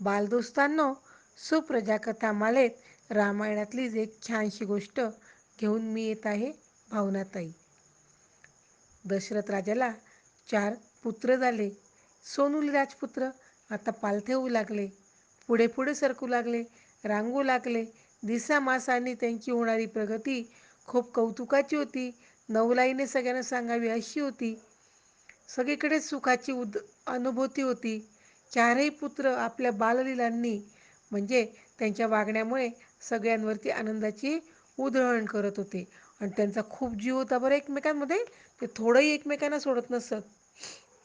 बालदोस्तांनो सुप्रजा कथा मालेत रामायणातलीच एक छानशी गोष्ट घेऊन मी येत आहे भावनाताई. दशरथ राजाला चार पुत्र झाले. सोनुली राजपुत्र आता पालथे होऊ लागले. पुढे पुढे सरकू लागले. रांगू लागले. दिसा मासांनी त्यांची होणारी प्रगती खूप कौतुकाची होती. नवलाईने सगळ्यांना सांगावी अशी होती. सगळीकडे सुखाची उद अनुभूती होती. चारही पुत्र आपल्या बाललीलांनी म्हणजे त्यांच्या वागण्यामुळे सगळ्यांवरती आनंदाची उधळण करत होते. आणि त्यांचा खूप जीव होता बरं एकमेकांमध्ये. ते थोडंही एकमेकांना सोडत नसत.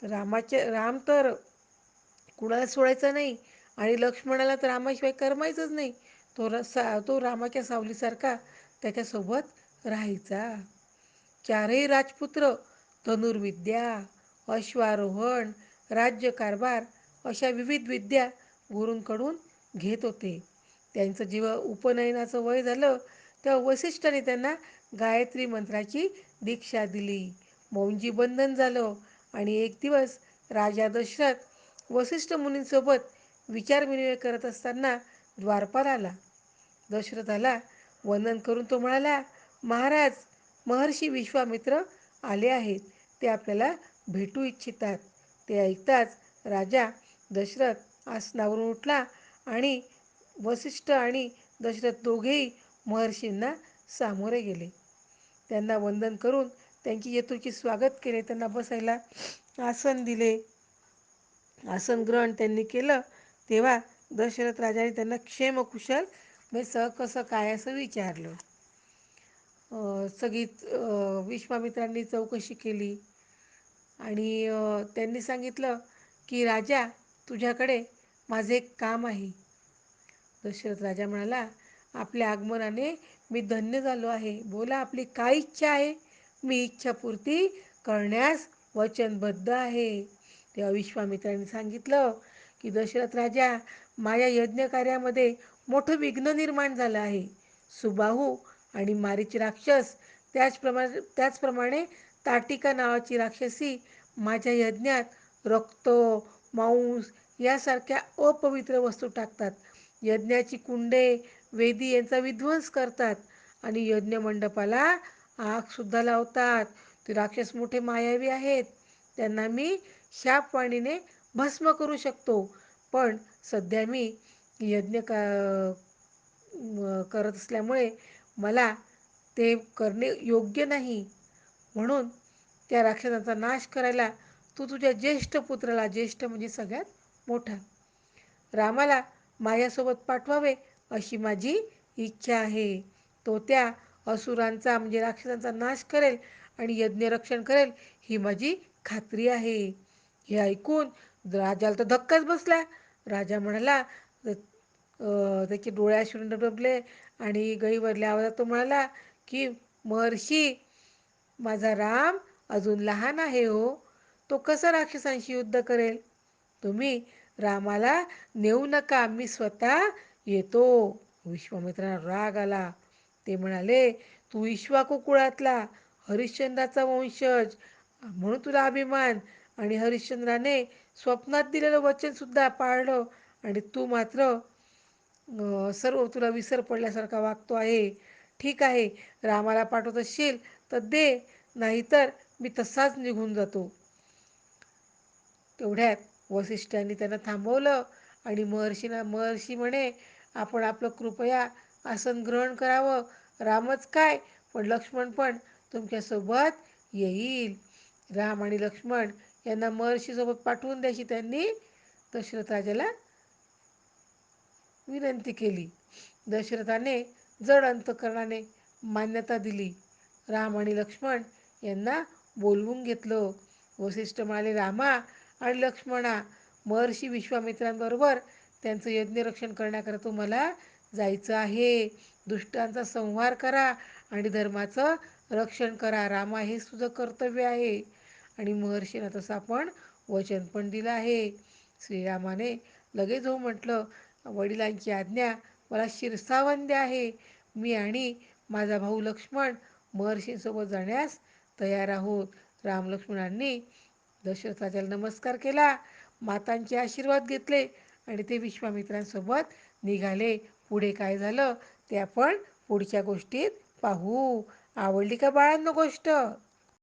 रामाचे राम तर कुणाला सोडायचा नाही आणि लक्ष्मणाला तर रामाशिवाय करमायचंच नाही. तो रसा तो रामाच्या सावलीसारखा त्याच्यासोबत राहायचा. चारही राजपुत्र धनुर्विद्या अश्वारोहण राज्यकारभार अशा विविध विद्या गुरूंकडून घेत होते. त्यांचं जेव्हा उपनयनाचं वय झालं तेव्हा वसिष्ठाने त्यांना गायत्री मंत्राची दीक्षा दिली. मौंजी बंधन झालं आणि एक दिवस राजा दशरथ वसिष्ठ मुनींसोबत विचारविनिमय करत असताना द्वारपाल आला. दशरथाला वंदन करून तो म्हणाला महाराज महर्षी विश्वामित्र आले आहेत. ते आपल्याला भेटू इच्छितात. ते ऐकताच राजा दशरथ आसनावरून उठला आणि वसिष्ठ आणि दशरथ दोघेही महर्षींना सामोरे गेले. त्यांना वंदन करून त्यांची येतूची स्वागत केले. त्यांना बसायला आसन दिले. आसन ग्रहण त्यांनी केलं. तेव्हा दशरथ राजाने त्यांना क्षेमकुशल म्हणजे सह कसं काय असं विचारलं. सगळी विश्वामित्रांनी चौकशी केली. आणि त्यांनी सांगितलं की राजा तुझ्याकडे माझे एक काम आहे. दशरथ राजा म्हणाला आपल्या आगमनाने मी धन्य झालो आहे. बोला आपली काय इच्छा आहे? मी इच्छापूर्ती करण्यास वचनबद्ध आहे. तेव्हा विश्वामित्राने सांगितलं की दशरथ राजा माझ्या यज्ञकार्यामध्ये मोठं विघ्न निर्माण झालं आहे. सुबाहू आणि मारीची राक्षस त्याचप्रमाणे त्याचप्रमाणे ताटिका नावाची राक्षसी माझ्या यज्ञात रक्त मांस यासारख्या अपवित्र वस्तू टाकतात. यज्ञाची कुंडे वेदी यांचा विध्वंस करतात आणि यज्ञ मंडपाला आगसुद्धा लावतात. ते राक्षस मोठे मायावी आहेत. त्यांना मी शापवाणीने भस्म करू शकतो. पण सध्या मी यज्ञ का करत असल्यामुळे मला ते करणे योग्य नाही. म्हणून त्या राक्षसांचा नाश करायला तू तुझ्या ज्येष्ठ पुत्राला ज्येष्ठ म्हणजे सगळ्यात मोठा. रामाला माझ्यासोबत पाठवावे अशी माझी इच्छा आहे. तो त्या असुरांचा म्हणजे राक्षसांचा नाश करेल आणि यज्ञरक्षण करेल ही माझी खात्री आहे. हे ऐकून राजाला तर धक्काच बसला. राजा म्हणाला त्याचे डोळे अश्रून डबडबले आणि गईवरल्या आवाजात तो म्हणाला की महर्षी माझा राम अजून लहान आहे हो. तो कसा राक्षसांशी युद्ध करेल? तुम्ही रामाला नेऊ नका मी स्वतः येतो. विश्वामित्रांना राग आला. ते म्हणाले तू इश्वाकू कुळातला हरिश्चंद्राचा वंशज म्हणून तुला अभिमान. आणि हरिश्चंद्राने स्वप्नात दिलेलं वचनसुद्धा पाळलं आणि तू मात्र सर्व तुला विसर पडल्यासारखा वागतो आहे. ठीक आहे रामाला पाठवत असशील तर दे नाहीतर मी तसाच निघून जातो. तेवढ्यात वसिष्ठांनी त्यांना थांबवलं आणि महर्षीना महर्षी म्हणे आपण आपलं कृपया आसन ग्रहण करावं. रामच काय? पण लक्ष्मण पण तुमच्यासोबत येईल. राम आणि लक्ष्मण यांना महर्षीसोबत पाठवून द्यायची त्यांनी दशरथ राजाला विनंती केली. दशरथाने जड अंतकरणाने मान्यता दिली. राम आणि लक्ष्मण यांना बोलवून घेतलं. वसिष्ठ म्हणाले रामा आणि लक्ष्मणा महर्षी विश्वामित्रांबरोबर त्यांचं यज्ञरक्षण करण्याकरता तुम्हाला जायचं आहे. दुष्टांचा संहार करा आणि धर्माचं रक्षण करा. रामा हे सुद्धा कर्तव्य आहे. आणि महर्षींना तसं आपण वचन पण दिलं आहे. श्रीरामाने लगेच हो म्हटलं वडिलांची आज्ञा मला शिरसावंद्य आहे. मी आणि माझा भाऊ लक्ष्मण महर्षींसोबत जाण्यास तयार आहोत. रामलक्ष्मणांनी दशरथाच्याला नमस्कार केला मातांचे आशीर्वाद घेतले आणि ते विश्वामित्रांसोबत निघाले. पुढे काय झालं? ते आपण पुढच्या गोष्टीत पाहू. आवडली का बाळांनो गोष्ट?